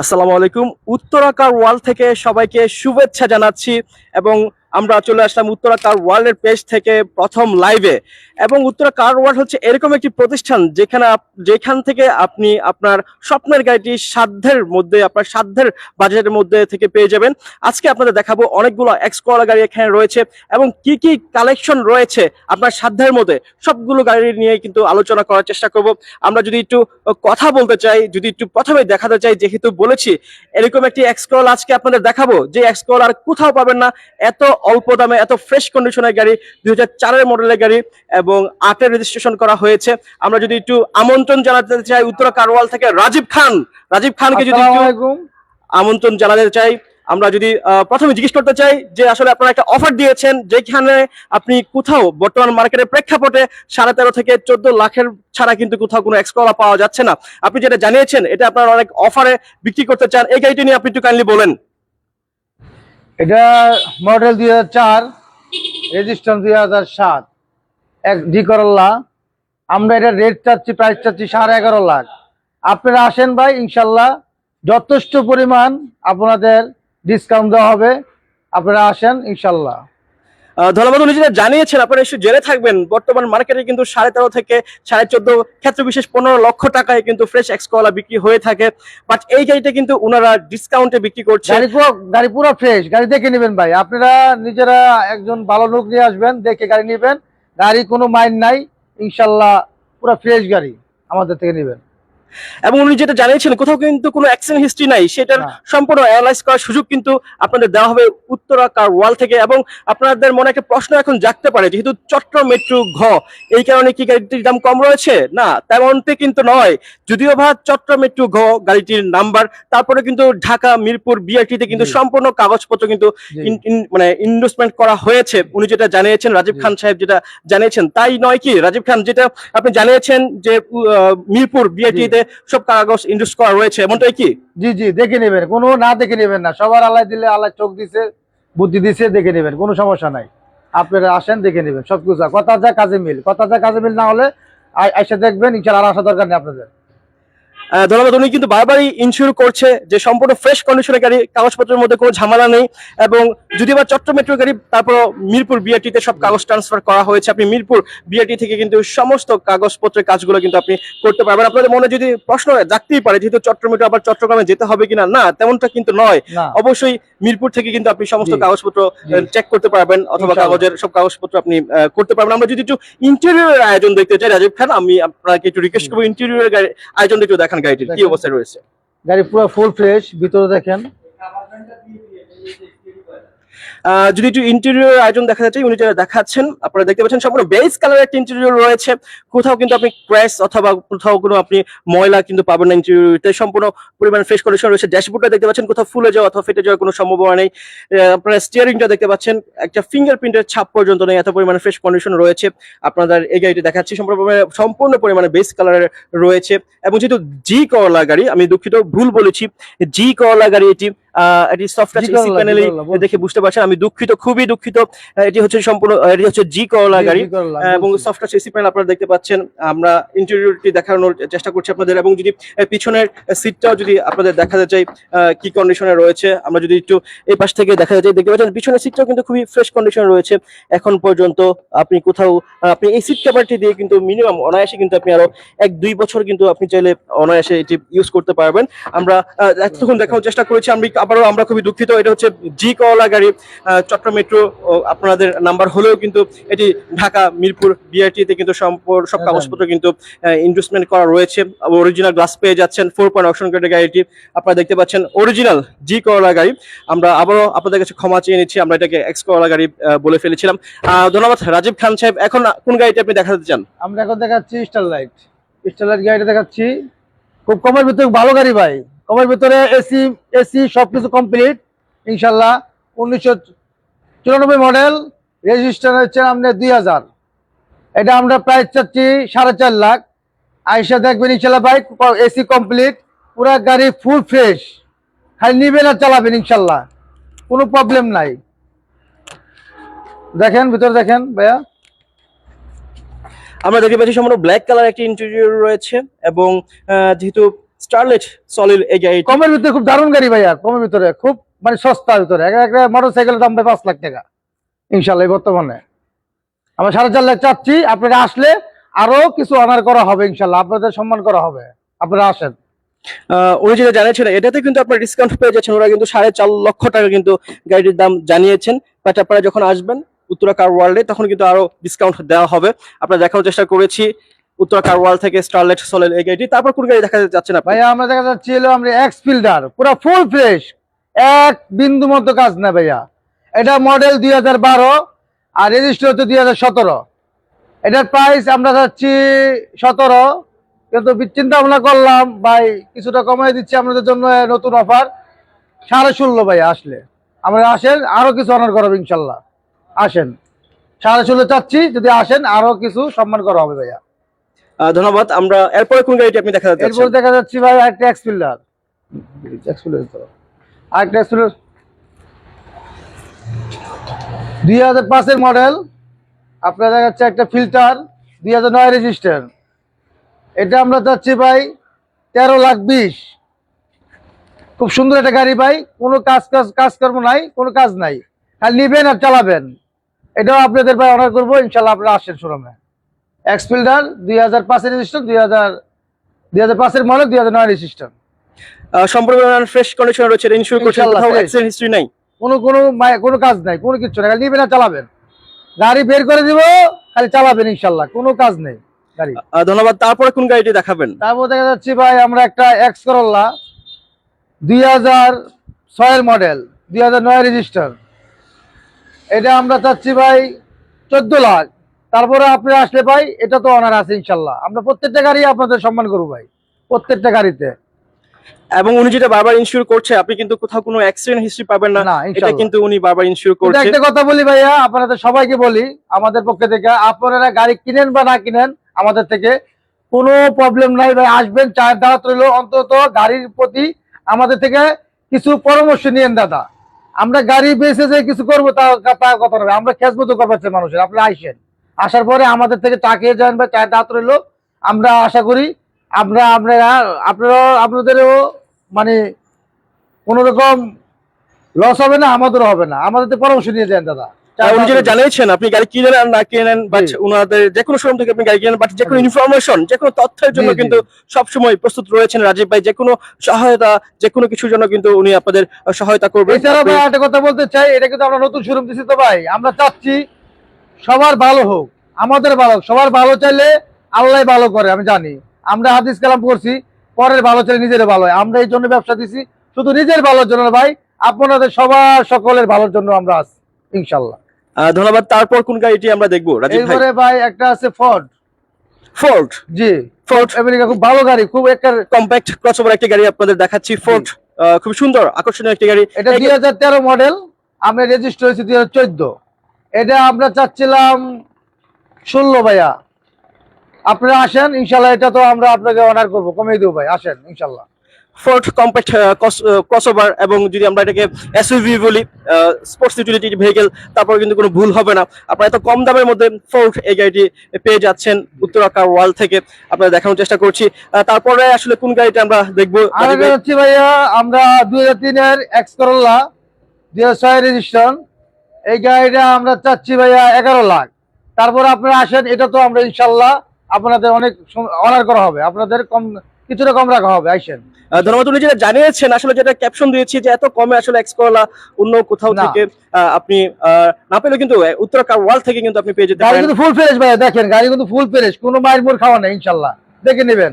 আসসালামু আলাইকুম। উত্তরাকার ওয়াল থেকে সবাইকে শুভেচ্ছা জানাচ্ছি এবং আমরা চলে আসলাম উত্তরা কার ওয়ার্ল্ডের পেজ থেকে প্রথম লাইভে এবং উত্তরা কার ওয়ার্ল্ড হচ্ছে এরকম একটি প্রতিষ্ঠান যেখানে যেখান থেকে আপনি আপনার স্বপ্নের গাড়িটি সাধ্যের মধ্যে, আপনার সাধ্যের বাজেটের মধ্যে থেকে পেয়ে যাবেন। আজকে আপনাদের দেখাবো অনেকগুলো এক্সকোলা গাড়ি এখানে রয়েছে এবং কি কি কালেকশন রয়েছে আপনার সাধ্যের মধ্যে, সবগুলো গাড়ি নিয়ে কিন্তু আলোচনা করার চেষ্টা করব। আমরা যদি একটু কথা বলতে চাই, যদি একটু প্রথমে দেখাতে চাই, যেহেতু বলেছি, এরকম একটি এক্সকল আজকে আপনাদের দেখাবো, যে এক্সকল আর কোথাও পাবেন না, এত অল্প দামে এত ফ্রেশ কন্ডিশনের গাড়ি দুই হাজার চারের মডেলের গাড়ি এবং আটের রেজিস্ট্রেশন করা হয়েছে। আমরা যদি একটু আমন্ত্রণ জানাতে চাই উত্তরা কারওয়াল থেকে রাজীব খান। রাজীব খানকে যদি আমন্ত্রণ জানাতে চাই আমরা যদি প্রথমে জিজ্ঞেস করতে চাই যে আসলে আপনারা একটা অফার দিয়েছেন যেখানে আপনি কোথাও বর্তমান মার্কেটের প্রেক্ষাপটে সাড়ে তেরো থেকে চোদ্দ লাখের ছাড়া কিন্তু কোথাও কোনো এক্সকলা পাওয়া যাচ্ছে না। আপনি যেটা জানিয়েছেন এটা আপনারা অনেক অফারে বিক্রি করতে চান। এই গাড়িটি নিয়ে আপনি একটু কাইন্ডলি বলেন। এটা মডেল দুই হাজার চার রেজিস্ট্রেশন দুই হাজার সাত, এক ডি করল্লা আমরা এটা রেট চাচ্ছি প্রাইস চাচ্ছি সাড়ে এগারো লাখ। আপনারা আসেন ভাই, ইনশাল্লাহ যথেষ্ট পরিমাণ আপনাদের ডিসকাউন্ট দেওয়া হবে। আপনারা আসেন, ইনশাল্লাহ। ধন্যবাদ উনি যেটা জানিয়েছেন, আপনারা একটু জেনে থাকবেন, বর্তমান মার্কেটে কিন্তু সাড়ে তেরো থেকে সাড়ে চোদ্দ ক্ষেত্র বিশেষ পনেরো লক্ষ টাকায় কিন্তু ফ্রেশ এক্সকলা বিক্রি হয়ে থাকে। বাট এই গাড়িটা কিন্তু ওনারা ডিসকাউন্টে বিক্রি করছে। গাড়ি পুরো গাড়ি পুরো ফ্রেশ গাড়ি দেখে নেবেন ভাই। আপনারা নিজেরা একজন ভালো লোক নিয়ে আসবেন, দেখে গাড়ি নেবেন। গাড়ি কোনো মাইন্ড নাই, ইনশাল্লাহ পুরো ফ্রেশ গাড়ি আমাদের থেকে নেবেন। এবং উনি যেটা জানিয়েছেন কোথাও কিন্তু কোনো অ্যাক্সিডেন্ট হিস্ট্রি নাই সেটার সম্পূর্ণ অ্যানালাইজ করার সুযোগ কিন্তু আপনাদের দেওয়া হবে উত্তরা কার ওয়াল থেকে। এবং আপনাদের মনে একটা প্রশ্ন এখন জাগতে পারে যেহেতু চট্ট মেট্রো ঘ এই কারণে কি গাড়িটির দাম কম রয়েছে? না তেমনটি কিন্তু নয়। যদিও বা চট্ট মেট্রো ঘ গাড়িটির নাম্বার তারপরে কিন্তু ঢাকা মিরপুর বিআরটিতে কিন্তু সম্পূর্ণ কাগজপত্র কিন্তু মানে ইনভেস্টমেন্ট করা হয়েছে। উনি যেটা জানিয়েছেন রাজীব খান সাহেব যেটা জানিয়েছেন তাই নয় কি? রাজীব খান যেটা আপনি জানিয়েছেন যে মিরপুর বিআইটিতে সব কাগজ ইন্ডুস করা রয়েছে, এমনটাই কি? জি জি, দেখে নেবেন। কোনো না দেখে নেবেন না। সবার আল্লাহ দিলে আল্লাহ চোখ দিছে, বুদ্ধি দিছে, দেখে নেবেন। কোনো সমস্যা নাই। আপনারা আসেন, দেখে নেবেন। সবকিছু কথা যা কাজে মিল। কথা যা কাজে মিল না হলে আইসা দেখবেন ইনশাল্লাহ আসা দরকার নেই আপনাদের। ধন্যবাদ। উনি কিন্তু বারবারই ইনশিওর করছে যে সম্পূর্ণ ফ্রেশ কন্ডিশনের গাড়ি কাগজপত্রের মধ্যে কোনো ঝামেলা নেই এবং যদি বা চট্ট মেট্রো গাড়ি তারপর মিরপুর বিআরটিতে সব কাগজ ট্রান্সফার করা হয়েছে। আপনি মিরপুর বিআরটি থেকে কিন্তু সমস্ত কাগজপত্রের কাজগুলো কিন্তু আপনি করতে পারবেন। আপনাদের মনে যদি প্রশ্ন জাগতেই পারে যেহেতু চট্ট মেট্রো আবার চট্টগ্রামে যেতে হবে কিনা? না তেমনটা কিন্তু নয়। অবশ্যই মিরপুর থেকে কিন্তু আপনি সমস্ত কাগজপত্র চেক করতে পারবেন অথবা কাগজের সব কাগজপত্র আপনি করতে পারবেন। আমরা যদি একটু ইন্টেরিয়র আয়োজন দেখতে চাই রাজীব খান আমি আপনাকে একটু রিকোয়েস্ট করব ইন্টেরিয়র আয়োজন একটু দেখান গাড়িটির কি অবস্থায় রয়েছে। গাড়ি পুরো ফুল ফ্রেশ ভিতরে দেখেন। যদি একটু ইন্টেরিয়র আয়োজন দেখা যাচ্ছে উনি যেটা দেখাচ্ছেন, আপনারা দেখতে পাচ্ছেন সম্পূর্ণ বেস কালার একটা ইন্টেরিয়র রয়েছে। কোথাও কিন্তু আপনি ক্র্যাশ অথবা কোথাও কোনো আপনি ময়লা কিন্তু পাবেন না ইন্টেরিয়রতে সম্পূর্ণ পরিমাণ ফ্রেশ কন্ডিশন রয়েছে। ড্যাশবোর্ডটা দেখতে পাচ্ছেন, কোথাও ফুলে যাওয়া অথবা ফেটে যাওয়ার কোনো সম্ভাবনা নেই। আপনারা স্টিয়ারিংটা দেখতে পাচ্ছেন, একটা ফিঙ্গারপ্রিন্টের ছাপ পর্যন্ত নেই, এত পরিমাণে ফ্রেশ কন্ডিশন রয়েছে। আপনাদের এই গাড়িটি দেখাচ্ছি, সম্পূর্ণ সম্পূর্ণ পরিমাণে বেস কালারের রয়েছে। এবং যেহেতু জি করলা গাড়ি, আমি দুঃখিত, ভুল বলেছি জি করলা গাড়ি এটি এটি সফট টাচ এসি প্যানেলে। দেখে বুঝতে পারছেন। আমি দুঃখিত খুবই দুঃখিত। এটি হচ্ছে সম্পূর্ণ এটি হচ্ছে জি করলা গাড়ি। এবং। সফট টাচ এসি প্যানেল আপনারা দেখতে পাচ্ছেন। আমরা ইন্টেরিয়রটি দেখানোর চেষ্টা করছি আপনাদের। এবং যদি পিছনের সিটটাও যদি আপনাদের দেখাতে চাই কি কন্ডিশনে রয়েছে আমরা যদি একটু এই পাশ থেকে দেখা যায় দেখতে পাচ্ছেন পিছনের সিটটাও কিন্তু খুবই ফ্রেশ কন্ডিশনে রয়েছে। এখন পর্যন্ত আপনি কোথাও আপনি এই সিট কভারটি দিয়ে কিন্তু মিনিমাম অনায়াসে কিন্তু আপনি আরও এক দুই বছর কিন্তু আপনি চাইলে অনায়াসে এটি ইউজ করতে পারবেন। আমরা এতক্ষণ দেখানোর চেষ্টা করেছি আমি আবারও আমরা খুবই দুঃখিত এটা হচ্ছে জি কওয়ালা গাড়ি চট্টগ্রাম মেট্রো আপনাদের নাম্বার হলেও কিন্তু এটি ঢাকা মিরপুর বিআরটিতে কিন্তু সম্পূর্ণ সব হ্যাঁ, কাগজপত্র কিন্তু ইনভেস্টমেন্ট করা রয়েছে। অরিজিনাল গ্লাস পেয়ে যাচ্ছেন ফোর পয়েন্ট অপশন গ্রেডের গাড়িটি আপনারা দেখতে পাচ্ছেন অরিজিনাল জি করলা গাড়ি। আমরা আবারও আপনাদের কাছে ক্ষমা চেয়ে নিচ্ছি আমরা এটাকে এক্স করলা গাড়ি বলে ফেলেছিলাম। আহ, ধন্যবাদ রাজীব খান সাহেব এখন কোন গাড়িটি আপনি দেখাতে চান? আমরা এখন দেখাচ্ছি স্টার লাইট স্টারলাইট স্টারলাইট গাড়িটা দেখাচ্ছি। খুব কমের ভিতরে ভালো গাড়ি ভাই। কমের ভিতরে এসি এসি সব কিছু কমপ্লিট ইনশাল্লাহ উনিশশো চুরানব্বই মডেল রেজিস্টার হচ্ছে আপনার দুই হাজার। এটা আমরা প্রাইস চাচ্ছি সাড়ে চার লাখ। আইসা দেখবেন ইনশাল্লাহ ভাই, এসি কমপ্লিট পুরা গাড়ি ফুল ফ্রেশ খালি নিবেন আর চালাবেন ইনশাল্লাহ। কোনো প্রবলেম নাই। দেখেন, ভিতরে দেখেন ভাইয়া। আমরা দেখতে পাচ্ছি সম্পূর্ণ ব্ল্যাক কালার একটি ইন্টেরিয়র রয়েছে এবং যেহেতু স্টারলেট সলিড এই গাড়িটি কমের ভিতরে খুব দারুণ গাড়ি ভাইয়া কমের ভিতরে খুব মানে সস্তার ভিতরে। একটা একটা মোটর সাইকেলের দাম ভাই পাঁচ লাখ টাকা ইনশাল্লাহ বর্তমানে। আমরা সাড়ে চার লাখ চাচ্ছি আপনারা আসলে আরও কিছু অনার করা হবে ইনশাল্লাহ আপনাদের সম্মান করা হবে। আপনারা আসেন। উনি যেটা এটাতে কিন্তু আপনার ডিসকাউন্ট পেয়ে যাচ্ছেন ওরা কিন্তু সাড়ে চার লক্ষ টাকা কিন্তু গাড়িটির দাম জানিয়েছেন। বাট আপনারা যখন আসবেন উত্তরা কার ওয়ার্ল্ডে তখন কিন্তু আরও ডিসকাউন্ট দেওয়া হবে। আপনারা দেখানোর চেষ্টা করেছি উত্তরা কার ওয়ার্ল্ড থেকে স্টারলেট সলিড এই তারপর কোন গাড়ি দেখা যাচ্ছেন আপনি? ভাইয়া, আমরা দেখা যাচ্ছি হলো আমরা এক্স ফিল্ডার পুরো ফুল ফ্রেশ এক বিন্দু মতো কাজ না ভাইয়া। এটা মডেল দুই হাজার বারো আর রেজিস্টার হচ্ছে দুই হাজার সতেরো। এটার প্রাইস আমরা যাচ্ছি সতেরো। কিন্তু চিন্তা ভাবনা করলাম, ভাই, কিছুটা কমাই দিচ্ছি আপনাদের জন্য নতুন অফার সাড়ে ষোলো ভাই আসলে। আমরা আসেন, আরও কিছু অনার করাবো ইনশাল্লাহ। আসেন। সাড়ে ষোলো চাচ্ছি, যদি আসেন আরও কিছু সম্মান করা হবে ভাইয়া। ধন্যবাদ। আমরা এরপরে কোন গাড়িটি আপনি দেখা এরপর যাচ্ছেন দেখা যাচ্ছে ভাই একটা এক্স ফিল্ডার আরেকটা এক্স ফিল্ডার দুই হাজার পাঁচের মডেল আপনার দেখা যাচ্ছে একটা ফিল্টার দুই হাজার নয় রেজিস্টার এটা আমরা চাচ্ছি ভাই তেরো লাখ বিশ। খুব সুন্দর একটা গাড়ি ভাই। কোনো কাজ কাজ কাজকর্ম নাই, কোনো কাজ নাই। খালি নিবেন আর চালাবেন। এটাও আপনাদের ভাই অর্ডার করব। ইনশাল্লাহ আপনারা আসেন শোরুমে। এক্স ফিল্ডার দুই হাজার পাঁচের রেজিস্টার দুই হাজার দুই হাজার পাঁচের মডেল দুই হাজার নয় রেজিস্টার সম্পূর্ণ ফ্রেশ কন্ডিশন রয়েছে ইনস্যুর কোথাও অ্যাক্সিডেন্ট হিস্ট্রি নাই। কোনো কোনো কোনো কাজ নাই কোনো কিছু না খালি নিবেন আর চালাবেন। গাড়ি বের করে দিব খালি চালাবেন ইনশাল্লাহ কোনো কাজ নেই গাড়ি। ধন্যবাদ তারপরে কোন গাড়িটি দেখাবেন? তারপর দেখা যাচ্ছে ভাই আমরা একটা এক্স করল্লা দুই হাজার ছয়ের মডেল দুই হাজার নয় রেজিস্টার এটা আমরা চাচ্ছি ভাই চোদ্দ লাখ। তারপরে আপনি আসলে ভাই এটা তো অনার আছে ইনশাল্লাহ। আমরা প্রত্যেকটা গাড়ি আপনাদের সম্মান করব ভাই প্রত্যেকটা গাড়িতে। এবং উনি যেটা বারবার ইনস্যুর করছে আপনি কিন্তু কোথাও কোনো অ্যাক্সিডেন্ট হিস্ট্রি পাবেন না। এটা কিন্তু উনি বারবার ইনস্যুর করছে। একটা কথা বলি ভাইয়া আপনাদের সবাইকে বলি আমাদের পক্ষে থেকে আপনারা গাড়ি কিনেন বা না কিনেন আমাদের থেকে কোনো প্রবলেম নাই ভাই আসবেন চায়ের দাওয়াত রইল। অন্তত গাড়ির প্রতি আমাদের থেকে কিছু পরামর্শ নিয়েন দাদা। আমরা গাড়ি বেসে যে কিছু করব তা কথা নয় আমরা খেসবো করবার মানুষের আপনারা আইসেন। আসার পরে আমাদের থেকে চা খেয়ে যান বা চায়ের রইল আমরা আশা করি আমরা আপনারা আপনারা আপনাদেরও মানে কোনো রকম লস হবে না আমাদেরও হবে না। আমাদের তো পরামর্শ নিয়ে যান দাদা। উনি যেটা জানিয়েছেন আপনি গাড়ি কিনেন আর না কিনেন বাট জি। ওনাদের যে কোনো শোরুম থেকে আপনি গাড়ি কিনেন বাট যে কোনো ইনফরমেশন যে কোনো তথ্যের জন্য। কিন্তু সবসময় প্রস্তুত রয়েছেন রাজীব ভাই। যে কোনো সহায়তা যে কোনো কিছুর জন্য কিন্তু উনি আপনাদের সহায়তা করবেন। এছাড়া ভাই একটা কথা বলতে চাই এটা কিন্তু আমরা নতুন শোরুম দিচ্ছি তো ভাই। আমরা চাচ্ছি সবার ভালো হোক আমাদের ভালো হোক সবার ভালো চাইলে আল্লাহ ভালো করে আমি জানি। আমরা হাদিস কালাম করছি পরের ভালো চাইলে নিজের ভালো হয়। আমরা এই জন্য ব্যবসা দিছি শুধু নিজের ভালোর জন্য ভাই আপনাদের সবার সকলের ভালোর জন্য আমরা আছি ইনশাল্লাহ ধন্যবাদ। তারপর কোন গাড়িটি আমরা দেখব? এরপরে ভাই। একটা আছে ফোর্ড ফোর্ড জি। ফোর্ড আমেরিকা খুব ভালো গাড়ি খুব একটা কম্প্যাক্ট ক্রসওভার একটি গাড়ি আপনাদের দেখাচ্ছি ফোর্ড খুব সুন্দর আকর্ষণীয় একটি গাড়ি। এটা দুই হাজার তেরো মডেল আমরা রেজিস্টার হয়েছে দুই হাজার চোদ্দ। এটা আমরা চাচ্ছিলাম ষোলো ভাইয়া। আপনারা আসেন ইনশাল্লাহ এটা তো আমরা আপনাকে অনার করব। কমিয়ে দেবো ভাই আসেন ইনশাল্লাহ। ফোর্ড কম্প্যাক্ট ক্রসওভার এবং যদি আমরা এটাকে এসইউভি বলি স্পোর্টস ইউটিলিটি ভেহিকেল তারপরে কিন্তু কোনো ভুল হবে না। আপনারা এত কম দামের মধ্যে ফোর্ড এই গাড়িটি পেয়ে যাচ্ছেন উত্তরাকার ওয়াল থেকে। আপনারা দেখানোর চেষ্টা করছি। তারপরে আসলে কোন গাড়িটা আমরা দেখব? হচ্ছে ভাইয়া আমরা দুই হাজার তিনের এক্স করল্লা দুই হাজার ছয় রেজিস্ট্রেশন এই গাড়িটা আমরা চাচ্ছি ভাইয়া এগারো লাখ। তারপর আপনারা আসেন এটা তো আমরা ইনশাল্লাহ আপনাদের অনেক অনার করা হবে। আপনাদের কম কিছুটা কম রাখা হবে আইসেন ধন্যবাদ। উনি যেটা জানিয়েছেন আসলে যেটা ক্যাপশন দিয়েছি যে এত কমে আসলে এক্সকোলা অন্য কোথাও। থেকে আপনি না কিন্তু উত্তরাকার ওয়াল থেকে কিন্তু আপনি পেয়ে যেতে গাড়ি পারেন। কিন্তু ফুল ফ্রেশ ভাইয়া দেখেন গাড়ি কিন্তু ফুল ফ্রেশ কোনো খাওয়া নেই দেখে নেবেন।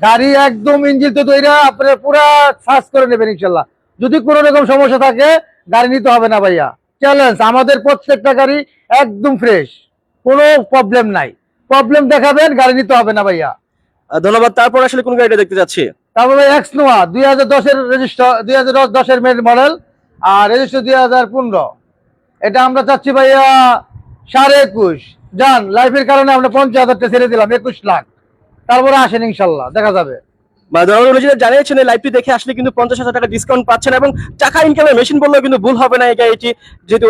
গাড়ি একদম ইঞ্জিন তো তৈরি আপনারা পুরো সার্চ করে নেবেন ইনশাল্লাহ। যদি কোনো রকম সমস্যা থাকে গাড়ি নিতে হবে না ভাইয়া। চ্যালেঞ্জ আমাদের প্রত্যেকটা গাড়ি একদম ফ্রেশ কোনো প্রবলেম নাই। প্রবলেম দেখাবেন গাড়ি নিতে হবে না ভাইয়া। ধন্যবাদ। তারপর আসলে কোন গাড়িটা দেখতে যাচ্ছি? তারপরে এক্স নোয়া দুই হাজার দশের রেজিস্টার দুই হাজার দশের মেন মডেল আর রেজিস্টার দুই হাজার পনেরো। এটা আমরা চাচ্ছি ভাইয়া সাড়ে একুশ। যান লাইফের কারণে আমরা পঞ্চাশ হাজারটা ছেড়ে দিলাম একুশ লাখ। তারপরে আসেন ইনশাল্লাহ দেখা যাবে। ধরুন যেটা জানিয়েছেন লাইভটি দেখে আসলে কিন্তু পঞ্চাশ হাজার টাকা ডিসকাউন্ট পাচ্ছেন এবং টাকা ইনকামের মেশিন বললেও কিন্তু ভুল হবে না এই গাড়িটি। যেহেতু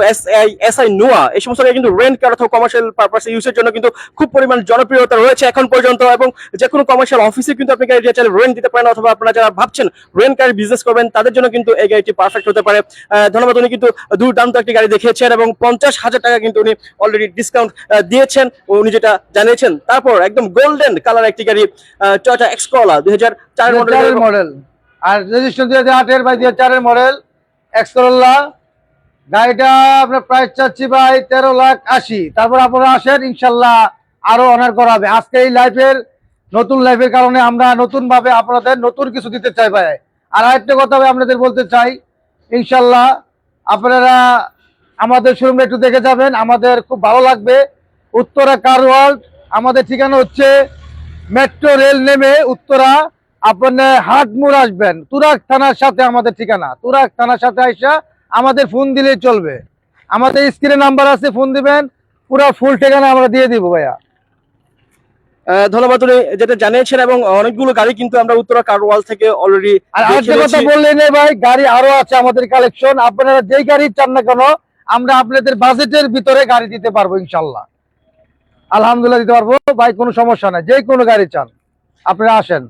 এস আই নোয়া এই সমস্ত কিন্তু রেন্ট কার অথবা কমার্শিয়াল পারপাস ইউজের জন্য কিন্তু খুব পরিমাণ জনপ্রিয়তা রয়েছে এখন পর্যন্ত এবং যে কোনো কমার্শিয়াল অফিসে কিন্তু আপনি গাড়ি চাইলে রেন্ট দিতে পারেন অথবা আপনারা যারা ভাবছেন রেন্ট কার বিজনেস করবেন, তাদের জন্য কিন্তু এই গাড়িটি পারফেক্ট হতে পারে। ধন্যবাদ, উনি কিন্তু দুর্দান্ত একটি গাড়ি দেখিয়েছেন এবং পঞ্চাশ হাজার টাকা কিন্তু উনি অলরেডি ডিসকাউন্ট দিয়েছেন। উনি যেটা জানিয়েছেন, তারপর একদম গোল্ডেন কালার একটি গাড়ি টয়টা এক্সকলা দুই হাজার চার চারের মডেল আর রেজিস্ট্রেশন দুই হাজার আটের বাই দুই চারের মডেল এক্স গাড়িটা আপনার প্রাইস চাচ্ছি ভাই তেরো লাখ আশি। তারপর আপনারা আসেন ইনশাল্লাহ আরও অনার করা হবে আজকে এই লাইফের নতুন লাইফের কারণে আমরা নতুন ভাবে আপনাদের নতুন কিছু দিতে চাই ভাই। আর আরেকটা কথা আমি আপনাদের বলতে চাই ইনশাল্লাহ আপনারা আমাদের শোরুমে একটু দেখে যাবেন। আমাদের খুব ভালো লাগবে। উত্তরা কার ওয়ার্ল্ড আমাদের ঠিকানা হচ্ছে মেট্রো রেল নেমে উত্তরা। আপনি হাটমুর আসবেন তুরাক থানার সাথে আমাদের ঠিকানা। তুরাক থানার সাথে আইসা আমাদের ফোন দিলেই চলবে। আমাদের স্ক্রিনে নাম্বার আছে ফোন দিবেন পুরো ফুল ঠিকানা আমরা দিয়ে দিব ভাইয়া। ধন্যবাদ যেটা জানিয়েছেন এবং অনেকগুলো গাড়ি কিন্তু আমরা উত্তরা কার ওয়াল থেকে অলরেডি আর আরেকটা কথা বললেন ভাই গাড়ি আরও আছে আমাদের কালেকশন আপনারা যেই গাড়ি চান না কেন আমরা আপনাদের বাজেটের ভিতরে গাড়ি দিতে পারব ইনশাল্লাহ। আলহামদুলিল্লাহ দিতে পারব। ভাই কোনো সমস্যা নাই যে কোনো গাড়ি চান আপনারা আসেন।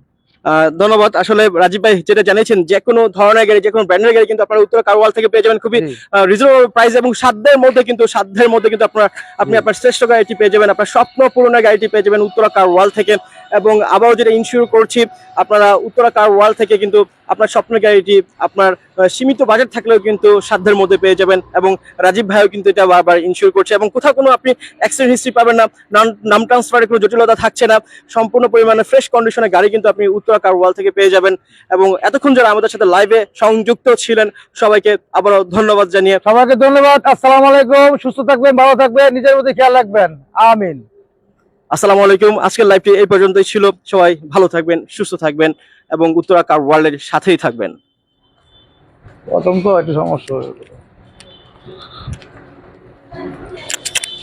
ধন্যবাদ। আসলে রাজীব ভাই যেটা জানিয়েছেন যে কোনো ধরনের গাড়ি যে কোনো ব্র্যান্ডের গাড়ি কিন্তু আপনার উত্তর কারওয়াল থেকে পেয়ে যাবেন। খুবই। রিজনেবল প্রাইস এবং সাধ্যের মধ্যে কিন্তু সাধ্যের মধ্যে কিন্তু আপনার আপনি আপনার শ্রেষ্ঠ গাড়িটি পেয়ে যাবেন। আপনার স্বপ্ন পূরণের গাড়িটি পেয়ে যাবেন উত্তরা কারওয়াল থেকে। এবং আবারও যেটা ইনশিওর করছি, আপনারা উত্তরা কার ওয়াল থেকে কিন্তু আপনার স্বপ্নের গাড়িটি আপনার সীমিত বাজেট থাকলেও কিন্তু সাধ্যের মধ্যে পেয়ে যাবেন এবং রাজীব ভাইও কিন্তু এটা বারবার ইনশিওর করছে এবং কোথাও কোনো আপনি অ্যাক্সিডেন্ট হিস্ট্রি পাবেন না, নাম- ট্রান্সফারের কোনো জটিলতা থাকছে না, সম্পূর্ণ পরিমাণে ফ্রেশ কন্ডিশনের গাড়ি কিন্তু আপনি উত্তরা কার ওয়াল থেকে পেয়ে যাবেন এবং এতক্ষণ যারা আমাদের সাথে লাইভে সংযুক্ত ছিলেন, সবাইকে আবারও ধন্যবাদ জানিয়ে সবাইকে ধন্যবাদ, আসসালামু আলাইকুম, সুস্থ থাকবেন, ভালো থাকবেন, নিজের মধ্যে খেয়াল রাখবেন, আমিন। আসসালামু আলাইকুম। আজকের লাইভটি এই পর্যন্তই ছিল। সবাই ভালো থাকবেন, সুস্থ থাকবেন এবং উত্তরা কার ওয়ার্ল্ডের সাথেই থাকবেন। প্রথম তো একটা সমস্যা।